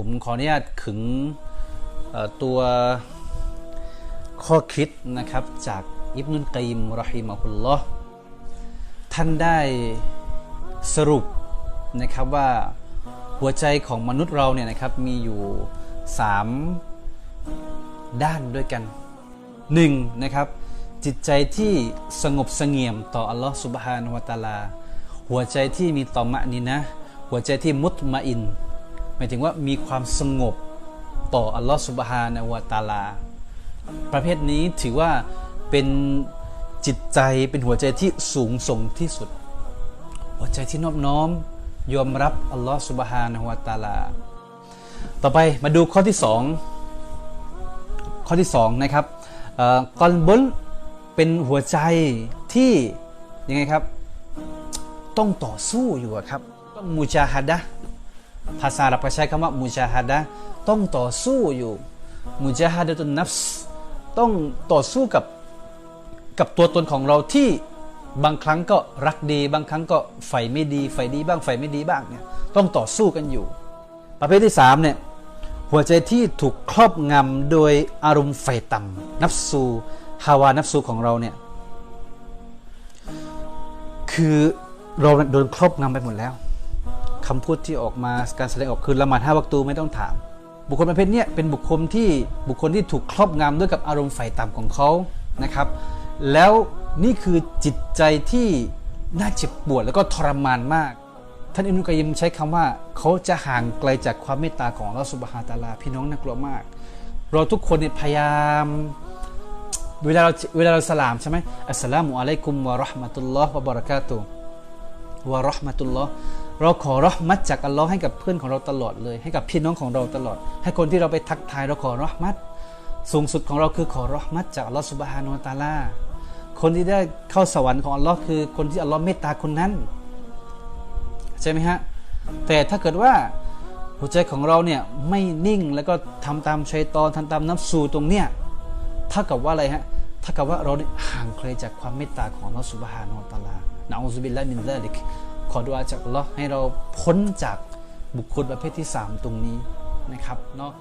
ผมขออนุญาตขึงตัวข้อคิดนะครับ จากอิบนุลกัยมรอฮิมะฮุลลอฮ์ท่านได้สรุปนะครับว่าหัวใจของมนุษย์เราเนี่ยนะครับมีอยู่สามด้านด้วยกันหนึ่งนะครับจิตใจที่สงบสงี่ยมต่ออัลลอฮ์สุบฮานวะตาลา หัวใจที่มีต่อมะนีนะห์หัวใจที่มุตมะอิน หมายถึงว่ามีความสงบต่ออัลลอฮ์สุบฮานาวะตาลา ประเภทนี้ถือว่าเป็นจิตใจเป็นหัวใจที่สูงส่งที่สุด หัวใจที่นอบน้อมยอมรับอัลลอฮ์สุบฮานะวะตาลา ต่อไปมาดูข้อที่สองข้อที่สองนะครับเอ่อกอลบุลเป็นหัวใจที่ยังไงครับ ต้องต่อสู้อยู่ครับ ต้องมุจาฮัดะ ภาษาอับก็ใช้คำว่ามุจาฮัดะต้องต่อสู้อยู่มุจาฮัดะตุนนัฟส์ต้องต่อสู้กับกับตัวตนของเราที่บางครั้งก็รักดี บางครั้งก็ไฟไม่ดีไฟดีบ้างไฟไม่ดีบ้างเนี่ยต้องต่อสู้กันอยู่ ประเภทที่สามเนี่ยหัวใจที่ถูกครอบงำโดยอารมณ์ไฟต่ำนับสูฮาวานับสูของเราเนี่ยคือเราโดนครอบงำไปหมดแล้ว คำพูดที่ออกมาการแสดงออกคือละหมาดห้าวัตูไม่ต้องถาม บุคคลประเภทนี้เป็นบุคคลที่บุคคลที่ถูกครอบงำด้วยกับอารมณ์ไฟต่ำของเขานะครับ แล้วนี่คือจิตใจที่น่าเจ็บปวดแล้วก็ทรมานมาก ท่านอิมนุกัยยิมใช้คำว่าเขาจะห่างไกลจากความเมตตาของอัลอสุบฮานะฮูวะตาลา พี่น้องน่ากลัวมาก เราทุกคนเนี่ยพยายามเวลาเราเวลาเราสลามใช่ไหมอัสสลามุอะลัยกุมวะราะห์มะตุลลอฮ์วะบะเราะกาตุฮ์ วะรห์มะตุลลอฮ์เราขอราะห์มัดจากอัลลอฮ์ให้กับเพื่อนของเราตลอดเลย ให้กับพี่น้องของเราตลอด ให้คนที่เราไปทักทายเราขอราะห์มัดสูงสุดของเราคือขอราะห์มัดจากอัลลอฮ์สุบฮานะฮูวะตาลาคนที่ได้เข้าสวรรค์ของอัลลอฮ์คือคนที่อัลลอฮ์เมตตาคนนั้นใช่ไหมฮะแต่ถ้าเกิดว่าหัวใจของเราเนี่ยไม่นิ่งแล้วก็ทำตามชัยตอนทำตามนับสูตรงเนี้ยเท่ากับว่าอะไรฮะเท่ากับว่าเราห่างไกลจากความเมตตาของอัลลอฮ์สุบฮานะฮูวะตาลา นะอูซุบิลลาฮิมินซาลิกขอดุอาจากอัลลอฮ์ให้เราพ้นจากบุคคลประเภทที่ 3 ตรงนี้นะครับเนาะ